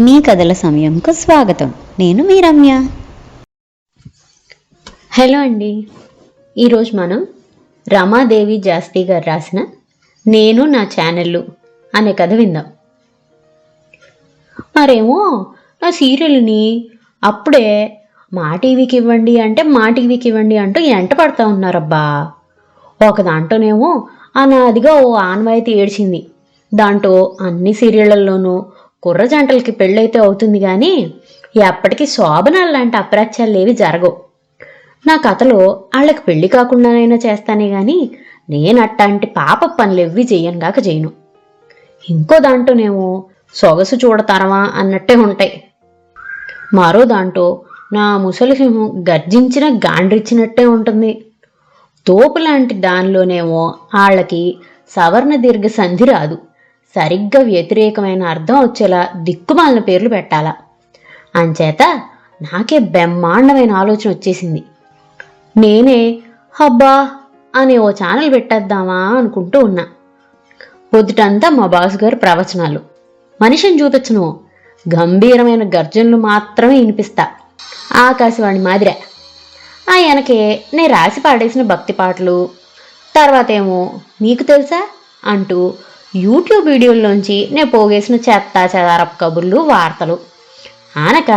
మీ కథల సమయంకు స్వాగతం. నేను మీ రమ్య హలో అండి. ఈరోజు మనం రమాదేవి జాస్తి గారు రాసిన నేను నా ఛానళ్ళు అనే కథ విందాం. మరేమో నా సీరియల్ని అప్పుడే మా టీవీకి ఇవ్వండి అంటే మా టీవీకి ఇవ్వండి అంటూ ఎంట పడతా ఉన్నారబ్బా. ఒక దాంట్లోనేమో అనాదిగా ఓ ఆన్వాయితీ ఏడ్చింది. దాంట్లో అన్ని సీరియళ్ళలోనూ కుర్ర జంటలకి పెళ్ళైతే అవుతుంది కానీ ఎప్పటికీ శోభనాలు లాంటి అప్రాచ్యాలేవి జరగవు. నా కథలో వాళ్ళకి పెళ్ళి కాకుండానైనా చేస్తానే గాని నేనట్టాంటి పాప పనులు ఎవ్వి చెయ్యనుగాక చేయను ఇంకో దాంట్లోనేమో సొగసు చూడతారమా అన్నట్టే ఉంటాయి. మరో దాంట్లో నా ముసలి గర్జించిన గాండ్రిచ్చినట్టే ఉంటుంది. తోపు లాంటి దానిలోనేమో వాళ్ళకి సవర్ణ దీర్ఘ సంధి రాదు. సరిగ్గా వ్యతిరేకమైన అర్థం వచ్చేలా దిక్కుమాలిన పేర్లు పెట్టాలా. అంచేత నాకే బ్రహ్మాండమైన ఆలోచన వచ్చేసింది. నేనే హబ్బా అనే ఓ ఛానల్ పెట్టేద్దామా అనుకుంటూ ఉన్నా. పొద్దుటంతా మా బాస్ గారు ప్రవచనాలు. మనిషిని చూపించను. గంభీరమైన గర్జనలు మాత్రమే వినిపిస్తా. ఆకాశవాణి మాదిరే. ఆ వెనకే నేను రాసి పాడేసిన భక్తి పాటలు. తర్వాత ఏమో మీకు తెలుసా? అంటూ యూట్యూబ్ వీడియోల్లోంచి నేను పోగేసిన చెత్త చెదారపు కబుర్లు వార్తలు. ఆనక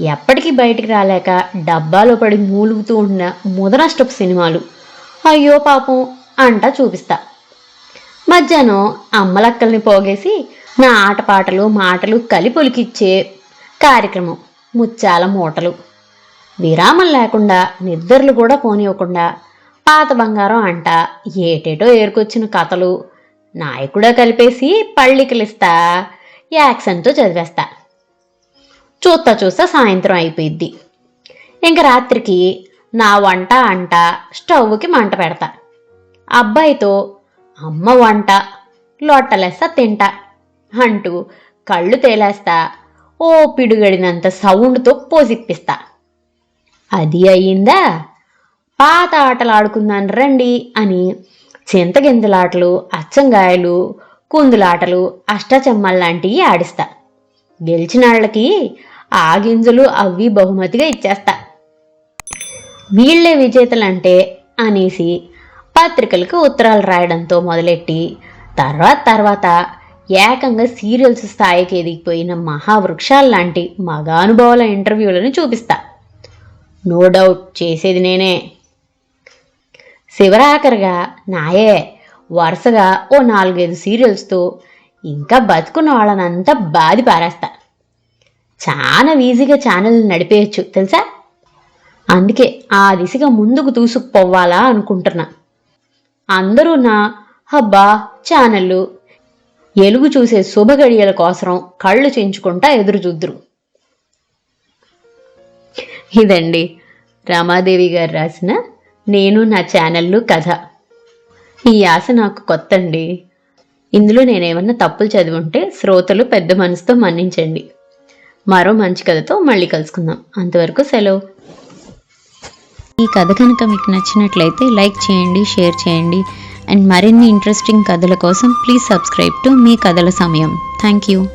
ఎప్పటికీ బయటికి రాలేక డబ్బాలో పడి మూలుగుతూ ఉన్న ముదనష్టపు సినిమాలు. అయ్యో పాపం అంటా చూపిస్తా. మధ్యాహ్నం అమ్మలక్కల్ని పోగేసి నా ఆటపాటలు మాటలు కలిపొలికిచ్చే కార్యక్రమం. ముత్యాల మూటలు. విరామం లేకుండా నిద్రలు కూడా పోనివ్వకుండా పాత బంగారం అంట ఏటేటో ఏరుకొచ్చిన కథలు నాయకుడో కలిపేసి పళ్ళికలిస్తా యాక్సన్తో చదివేస్తా. చూస్తా చూస్తా సాయంత్రం అయిపోయిద్ది. ఇంక రాత్రికి నా వంట అంట స్టవ్కి మంట పెడతా. అబ్బాయితో అమ్మ వంట లోటలేస్తా తింటా. అంటూ కళ్ళు తేలేస్తా ఓ పిడుగడినంత సౌండ్తో పోసిప్పిస్తా. అది అయ్యిందా? పాత ఆటలు ఆడుకుందాను రండి అని చింతగింజలాటలు అచ్చంగాయలు కుందులాటలు అష్టాచెమ్మల్ లాంటివి ఆడిస్తా. గెలిచిన వాళ్ళకి ఆ గింజలు అవి బహుమతిగా ఇచ్చేస్తా. వీళ్ళే విజేతలంటే అనేసి పత్రికలకు ఉత్తరాలు రాయడంతో మొదలెట్టి తర్వాత తర్వాత ఏకంగా సీరియల్స్ స్థాయికి ఎదిగిపోయిన మహావృక్షాలు లాంటి మగానుభావుల ఇంటర్వ్యూలను చూపిస్తా. నో డౌట్ చేసేది నేనే. చివరాఖరిగా నాయే వరుసగా ఓ నాలుగైదు సీరియల్స్తో ఇంకా బతుకున్న వాళ్ళనంతా బాధి పారేస్తా. చాలా ఈజీగా ఛానల్ నడిపేయచ్చు తెలుసా? అందుకే ఆ దిశగా ముందుకు దూసుకుపోవాలా అనుకుంటున్నా. అందరూ నా హబ్బా ఛానళ్ళు ఎలుగు చూసే శుభగడియల కోసం కళ్ళు చెంచుకుంటా ఎదురు చూద్దురు. ఇదండి రమాదేవి గారు రాసిన నేను నా ఛానళ్ళు కథ. ఈ ఆశ నాకు కొత్త అండి ఇందులో నేనేమన్నా తప్పులు చదివి ఉంటే శ్రోతలు పెద్ద మనసుతో మన్నించండి. మరో మంచి కథతో మళ్ళీ కలుసుకుందాం. అంతవరకు సెలవు. ఈ కథ కనుక మీకు నచ్చినట్లయితే లైక్ చేయండి షేర్ చేయండి. అండ్ మరిన్ని ఇంట్రెస్టింగ్ కథల కోసం ప్లీజ్ సబ్స్క్రైబ్ టు మీ కథల సమయం. Thank you.